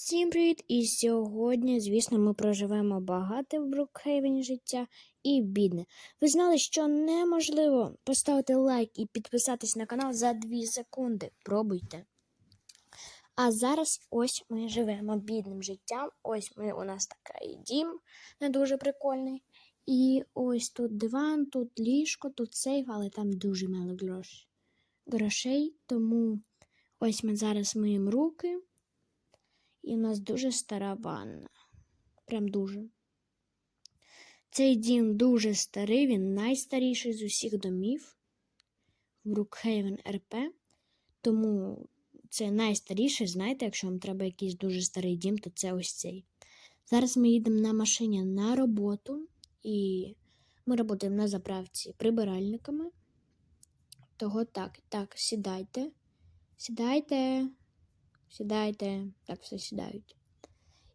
Всім привіт! І сьогодні, звісно, ми проживемо багате в Брукхейвені життя і бідне. Ви знали, що неможливо поставити лайк і підписатись на канал за 2 секунди. Пробуйте. А зараз ось ми живемо бідним життям. Ось ми у нас такий дім, не дуже прикольний. І ось тут диван, тут ліжко, тут сейф, але там дуже мало грош... грошей. Тому ось ми зараз миємо руки. І у нас дуже стара ванна. Прям дуже. Цей дім дуже старий, він найстаріший з усіх домів в Брукхейвен РП. Тому це найстаріший, знаєте, якщо вам треба якийсь дуже старий дім, то це ось цей. Зараз ми їдемо на машині на роботу, і ми працюємо на заправці прибиральниками. Того так, так, сідайте. Сідайте. Сідайте, так все сідають.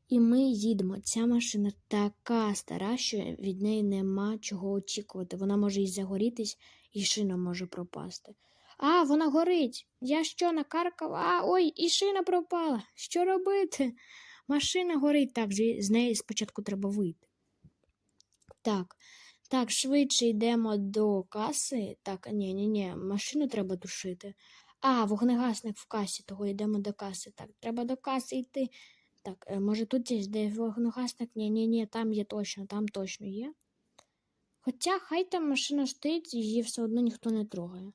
І ми їдемо. Ця машина така стара, що від неї нема чого очікувати. Вона може і загорітись, і шина може пропасти. А, вона горить. Я що накаркав? А, ой, і шина пропала. Що робити? Машина горить. Так, з неї спочатку треба вийти. Так, так, швидше йдемо до каси. Так, ні, ні, ні, машину треба тушити. А, вогнегасник в касі, того йдемо до каси. Так, треба до каси йти. Так, е, може тут є де вогнегасник? Ні, ні, ні, там є точно, там точно є. Хоча хай там машина стоїть, її все одно ніхто не трогає.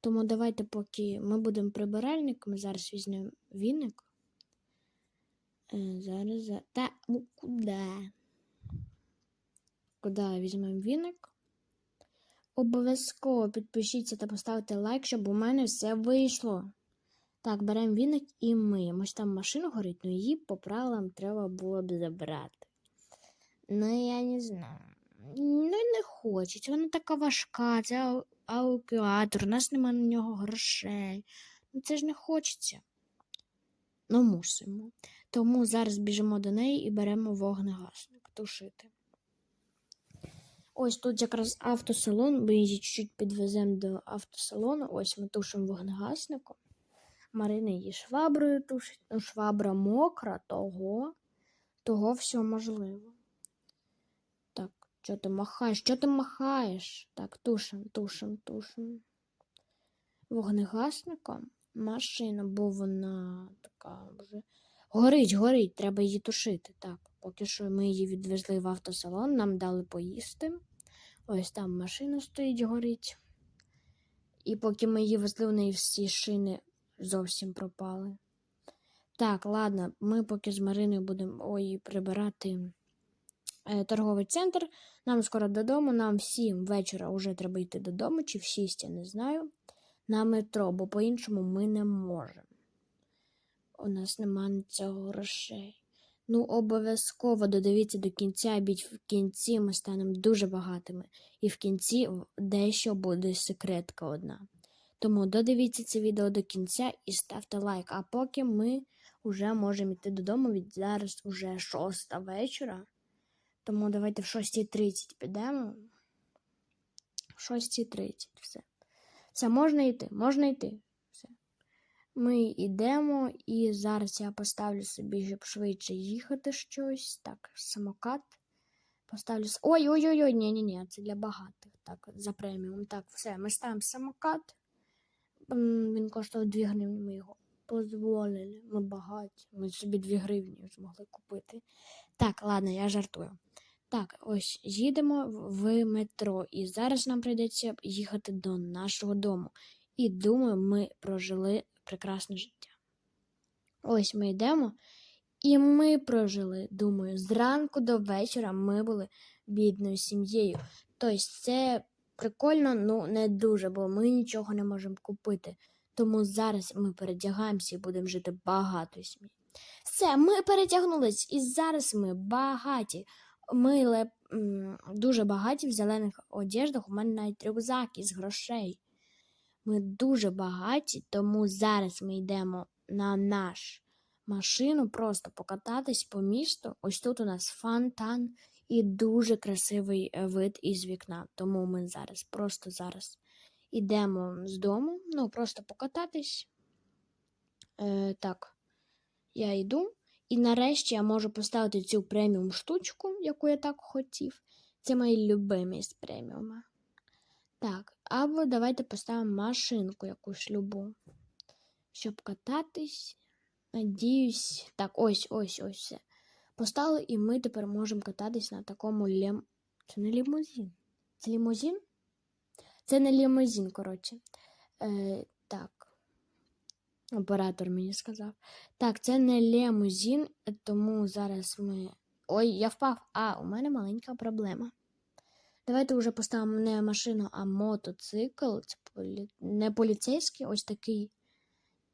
Тому давайте, поки ми будемо прибиральниками, зараз візьмемо віник. Е, Зараз. Та куди? Куди візьмемо віник? Обов'язково підпишіться та поставте лайк, щоб у мене все вийшло. Так, беремо віник і миємо. Ось там машина горить, але її по правилам треба було б забрати. Ну, я не знаю. Ну, не хочеться. Вона така важка, це аукуатор, у нас немає на нього грошей. Ну, це ж не хочеться. Ну, мусимо. Тому зараз біжимо до неї і беремо вогнегасник тушити. Ось тут якраз автосалон, ми її чуть-чуть підвеземо до автосалону. Ось ми тушимо вогнегасником. Марина її шваброю тушить. Ну, швабра мокра, того, того все можливо. Так, що ти махаєш? Що ти махаєш? Так, тушим, тушим, тушим. Вогнегасником машина, бо вона така вже. Горить, горить, треба її тушити. Так, поки що ми її відвезли в автосалон, нам дали поїсти. Ось там машина стоїть, горить. І поки ми її везли, в неї всі шини зовсім пропали. Так, ладно, ми поки з Мариною будемо ой, прибирати е, торговий центр. Нам скоро додому, нам всім вечора вже треба йти додому, чи в 6, я не знаю. На метро, бо по-іншому ми не можемо. У нас нема цього грошей. Ну, обов'язково додивіться до кінця, біть в кінці ми станемо дуже багатими. І в кінці дещо буде секретка одна. Тому додивіться це відео до кінця і ставте лайк. А поки ми вже можемо йти додому, від зараз вже шоста вечора. Тому давайте в 6.30 підемо. В 6.30 все. Все, можна йти, можна йти. Ми йдемо, і зараз я поставлю собі, щоб швидше їхати щось. Так, самокат. Поставлю. Ой-ой-ой, ні-ні-ні, це для багатих. Так, за преміум. Так, все, ми ставимо самокат. Він коштував 2 гривні, ми його дозволили. Ми багаті. Ми собі 2 гривні змогли купити. Так, ладно, я жартую. Так, ось їдемо в метро, і зараз нам прийдеться їхати до нашого дому. І думаю, ми прожили прекрасне життя. Ось ми йдемо, і ми прожили, думаю, зранку до вечора ми були бідною сім'єю. Тобто це прикольно, ну не дуже, бо ми нічого не можемо купити. Тому зараз ми передягаємося і будемо жити багато сім'ї. Все, ми перетягнулись, і зараз ми багаті. Ми леп, дуже багаті в зелених одеждах. У мене навіть рюкзак із грошей. Ми дуже багаті, тому зараз ми йдемо на наш машину просто покататись по місту. Ось тут у нас фонтан і дуже красивий е, вид із вікна. Тому ми зараз, просто зараз йдемо з дому, ну просто покататись. Е, так, я йду. І нарешті я можу поставити цю преміум штучку, яку я так хотів. Це мої любимі з преміума. Так, або давайте поставимо машинку якусь любу. Щоб кататись. Надіюсь. Так, ось, ось, ось все. Поставили, і ми тепер можемо кататись на такому лем. Це не лімузин. Це лімузин? Це не лімузин, коротше. Е, так. Оператор мені сказав. Так, це не лімузин, тому зараз ми. Ой, я впав. А, у мене маленька проблема. Давайте вже поставимо не машину, а мотоцикл. Це полі... не поліцейський, ось такий.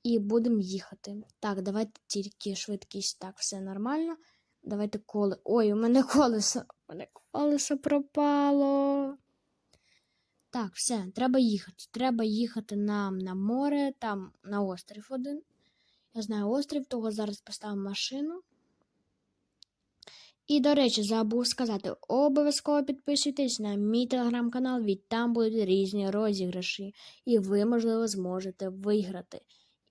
І будемо їхати. Так, давайте тільки швидкість. Так, все нормально. Давайте коле. Ой, у мене колесо. У мене колесо пропало. Так, все, треба їхати. Треба їхати нам на море, там на острів один. Я знаю острів, того зараз поставимо машину. І, до речі, забув сказати, обов'язково підписуйтесь на мій телеграм-канал, ведь там будуть різні розіграші, і ви, можливо, зможете виграти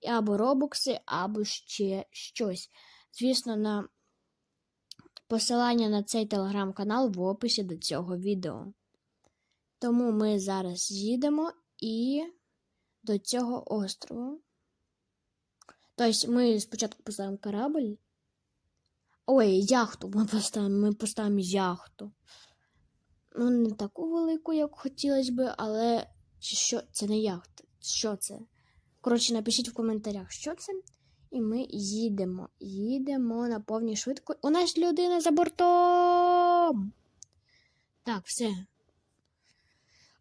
або робокси, або ще щось. Звісно, на посилання на цей телеграм-канал в описі до цього відео. Тому ми зараз їдемо і до цього острову. Тобто ми спочатку поставимо корабль. Ой, яхту ми поставимо, ми поставимо яхту. Ну, не таку велику, як хотілося би, але що це не яхта? Що це? Коротше, напишіть в коментарях, що це. І ми їдемо. Їдемо на повній швидко. У нас людина за бортом. Так, все.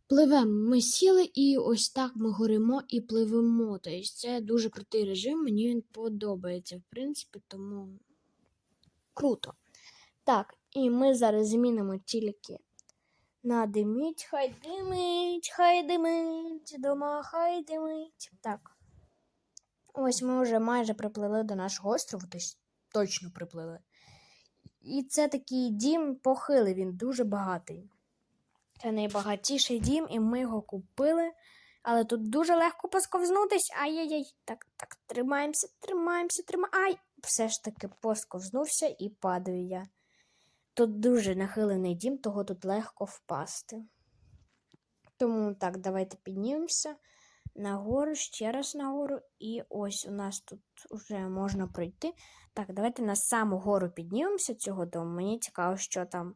Пливемо. Ми сіли і ось так ми горимо і пливемо. Тобто це дуже крутий режим, мені він подобається, в принципі, тому круто. Так, і ми зараз змінимо тільки на димить, хай димить, хай димить, дома хай димить. Так. Ось ми вже майже приплили до нашого острову, точно приплили. І це такий дім похилий, він дуже багатий. Це найбагатіший дім, і ми його купили. Але тут дуже легко посковзнутись. Ай-яй-яй. Так, так, тримаємося, тримаємося, тримаємося. Ай! Все ж таки посковзнувся і падаю я. Тут дуже нахилений дім, того тут легко впасти. Тому так, давайте піднімемося нагору, ще раз нагору. І ось у нас тут вже можна пройти. Так, давайте на саму гору піднімемося цього дому. Мені цікаво, що там.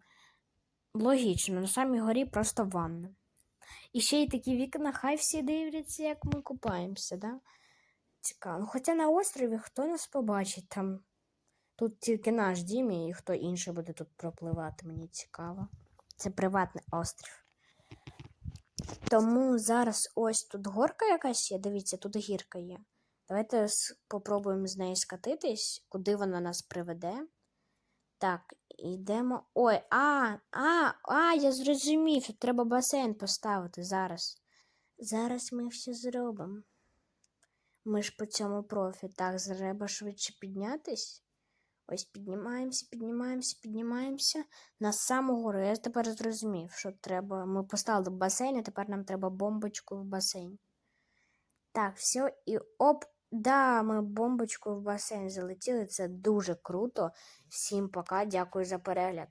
Логічно, на самій горі просто ванна. І ще й такі вікна, хай всі дивляться, як ми купаємося, да? Цікаво. Ну, Хоча на острові хто нас побачить там. Тут тільки наш дім, і хто інший буде тут пропливати, мені цікаво. Це приватний острів. Тому зараз ось тут горка якась є. Дивіться, тут гірка є. Давайте спробуємо з неї скатитись, куди вона нас приведе. Так, йдемо. Ой, а, а, а, я зрозумів, що треба басейн поставити зараз. Зараз ми все зробимо. Ми ж по цьому профі. Так, треба швидше піднятись. Ось піднімаємося, піднімаємося, піднімаємося. На саму гору. Я тепер зрозумів, що треба. Ми поставили басейн, а тепер нам треба бомбочку в басейн. Так, все, і оп, Да, ми бомбочку в басейн залетіли. Це дуже круто. Всім пока, дякую за перегляд.